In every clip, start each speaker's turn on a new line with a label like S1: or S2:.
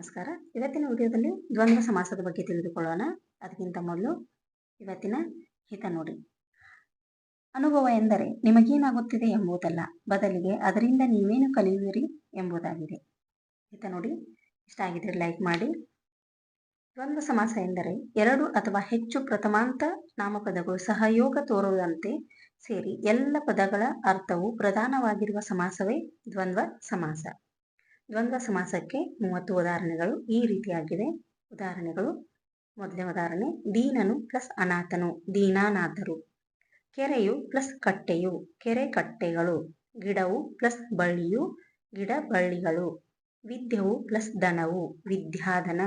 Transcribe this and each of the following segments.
S1: ನಮಸ್ಕಾರ. ಇವತ್ತಿನ ವಿಡಿಯೋದಲ್ಲಿ ದ್ವಂದ್ವ ಸಮಾಸದ ಬಗ್ಗೆ ತಿಳಿದುಕೊಳ್ಳೋಣ. ಅದಕ್ಕಿಂತ ಮೊದಲು ಇವತ್ತಿನ ಹಿತ ನೋಡಿ. ಅನುಭವ ಎಂದರೆ ನಿಮಗೇನಾಗುತ್ತಿದೆ ಎಂಬುದಲ್ಲ. ಬದಲಿಗೆ ಅದರಿಂದ ನೀವೇನು ಕಲಿಯುವಿರಿ ಎಂಬುದಾಗಿದೆ. ಹಿತ ನೋಡಿ. ಇಷ್ಟ ಆಗಿದ್ರೆ ಲೈಕ್ ಮಾಡಿ. ದ್ವಂದ್ವ ಸಮಾಸ ಎಂದರೆ ಎರಡು ಅಥವಾ ಹೆಚ್ಚು ಪ್ರಥಮಾಂತ ನಾಮಪದಗಳು ಸಹಯೋಗ ತೋರುವಂತೆ ಸೇರಿ ಎಲ್ಲ ಪದಗಳ ಅರ್ಥವು ಪ್ರಧಾನವಾಗಿರುವ ಸಮಾಸವೇ ದ್ವಂದ್ವ ಸಮಾಸ. ದ್ವಂದ್ವ ಸಮಾಸಕ್ಕೆ ಮೂವತ್ತು ಉದಾಹರಣೆಗಳು ಈ ರೀತಿಯಾಗಿದೆ. ಉದಾಹರಣೆಗಳು. ಮೊದಲನೇ ಉದಾಹರಣೆ. ದೀನನು ಪ್ಲಸ್ ಅನಾಥನು. ದೀನಾನಾಥರು. ಕೆರೆಯು ಪ್ಲಸ್ ಕಟ್ಟೆಯು. ಕೆರೆ ಕಟ್ಟೆಗಳು. ಗಿಡವು ಪ್ಲಸ್ ಬಳ್ಳಿಯು. ಗಿಡ ಬಳ್ಳಿಗಳು. ವಿದ್ಯವು ಪ್ಲಸ್ ದನವು. ವಿದ್ಯಾಧನ.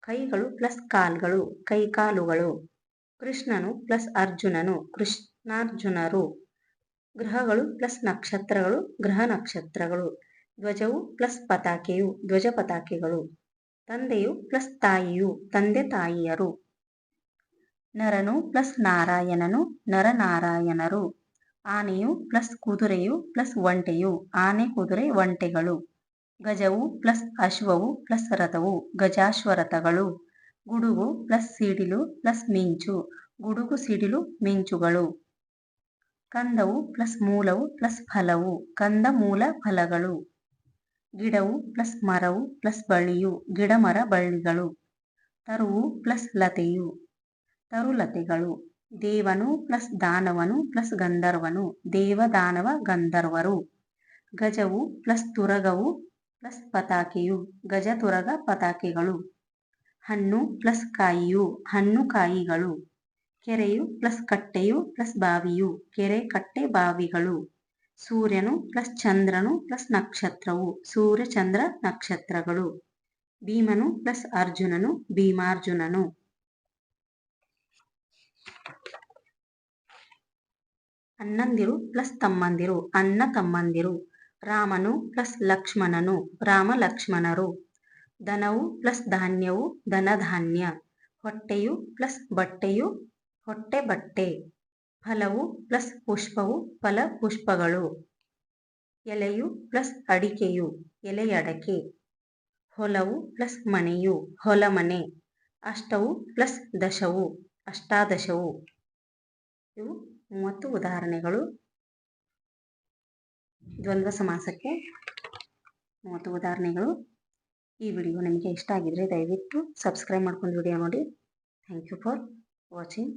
S1: ಕೈಗಳು ಪ್ಲಸ್ ಕಾಲ್ಗಳು. ಕೈಕಾಲುಗಳು ಕೃಷ್ಣನು ಪ್ಲಸ್ ಅರ್ಜುನನು. ಕೃಷ್ಣಾರ್ಜುನರು. ಗ್ರಹಗಳು ಪ್ಲಸ್ ನಕ್ಷತ್ರಗಳು. ಗ್ರಹ ನಕ್ಷತ್ರಗಳು. ಧ್ವಜವು ಪ್ಲಸ್ ಪತಾಕೆಯು ಧ್ವಜ ಪತಾಕೆಗಳು, ತಂದೆಯು ಪ್ಲಸ್ ತಾಯಿಯು ತಂದೆ ತಾಯಿಯರು. ನರನು ಪ್ಲಸ್ ನಾರಾಯಣನು ನರನಾರಾಯಣರು ಆನೆಯು ಪ್ಲಸ್ ಕುದುರೆಯು ಪ್ಲಸ್ ಒಂಟೆಯು, ಆನೆ ಕುದುರೆ ಒಂಟೆಗಳು. ಗಜವು ಪ್ಲಸ್ ಅಶ್ವವು ಪ್ಲಸ್ ರಥವು, ಗಜಾಶ್ವರಥಗಳು. ಗುಡುಗು ಪ್ಲಸ್ ಸಿಡಿಲು ಪ್ಲಸ್ ಮಿಂಚು, ಗುಡುಗು ಸಿಡಿಲು ಮಿಂಚುಗಳು. ಕಂದವು ಪ್ಲಸ್ ಮೂಲವು ಪ್ಲಸ್ ಫಲವು, ಕಂದ ಮೂಲ ಫಲಗಳು. ಗಿಡವು ಪ್ಲಸ್ ಮರವು ಪ್ಲಸ್ ಬಳ್ಳಿಯು ಗಿಡ ಮರ ಬಳ್ಳಿಗಳು. ತರುವು ಪ್ಲಸ್ ಲತೆಯು. ತರುಲತೆಗಳು ದೇವನು ಪ್ಲಸ್ ದಾನವನು ಪ್ಲಸ್ ಗಂಧರ್ವನು. ದೇವ ದಾನವ ಗಂಧರ್ವರು. ಗಜವು ಪ್ಲಸ್ ತುರಗವು ಪ್ಲಸ್ ಪತಾಕೆಯು. ಗಜ ತುರಗ ಪತಾಕೆಗಳು. ಹಣ್ಣು ಪ್ಲಸ್ ಕಾಯಿಯು. ಹಣ್ಣು ಕಾಯಿಗಳು. ಕೆರೆಯು ಪ್ಲಸ್ ಕಟ್ಟೆಯು ಪ್ಲಸ್ ಬಾವಿಯು. ಕೆರೆ ಕಟ್ಟೆ ಬಾವಿಗಳು. ಸೂರ್ಯನು ಪ್ಲಸ್ ಚಂದ್ರನು ಪ್ಲಸ್ ನಕ್ಷತ್ರವು, ಸೂರ್ಯ, ಚಂದ್ರ, ನಕ್ಷತ್ರಗಳು. ಭೀಮನು ಪ್ಲಸ್ ಅರ್ಜುನನು, ಭೀಮಾರ್ಜುನನು. ಅಣ್ಣಂದಿರು ಪ್ಲಸ್ ತಮ್ಮಂದಿರು, ಅಣ್ಣ ತಮ್ಮಂದಿರು. ರಾಮನು ಪ್ಲಸ್ ಲಕ್ಷ್ಮಣನು, ರಾಮ ಲಕ್ಷ್ಮಣರು. ದನವು ಪ್ಲಸ್ ಧಾನ್ಯವು ಧನಧಾನ್ಯ. ಹೊಟ್ಟೆಯು ಪ್ಲಸ್ ಬಟ್ಟೆಯು ಹೊಟ್ಟೆ ಬಟ್ಟೆ ಫಲವು ಪ್ಲಸ್ ಪುಷ್ಪವು ಫಲ ಪುಷ್ಪಗಳು. ಎಲೆಯು ಪ್ಲಸ್ ಅಡಿಕೆಯು ಎಲೆಯಡಕೆ ಹೊಲವು ಪ್ಲಸ್ ಮನೆಯು ಹೊಲಮನೆ ಅಷ್ಟವು ಪ್ಲಸ್ ದಶವು, ಅಷ್ಟಾದಶವು. ಇವು ಮೂವತ್ತು ಉದಾಹರಣೆಗಳು. ದ್ವಂದ್ವ ಸಮಾಸಕ್ಕೆ ಮೂವತ್ತು ಉದಾಹರಣೆಗಳು. ಈ ವಿಡಿಯೋ ನಿಮಗೆ ಇಷ್ಟ ಆಗಿದ್ರೆ ದಯವಿಟ್ಟು ಸಬ್ಸ್ಕ್ರೈಬ್ ಮಾಡ್ಕೊಂಡು ವಿಡಿಯೋ ನೋಡಿ. Thank you for watching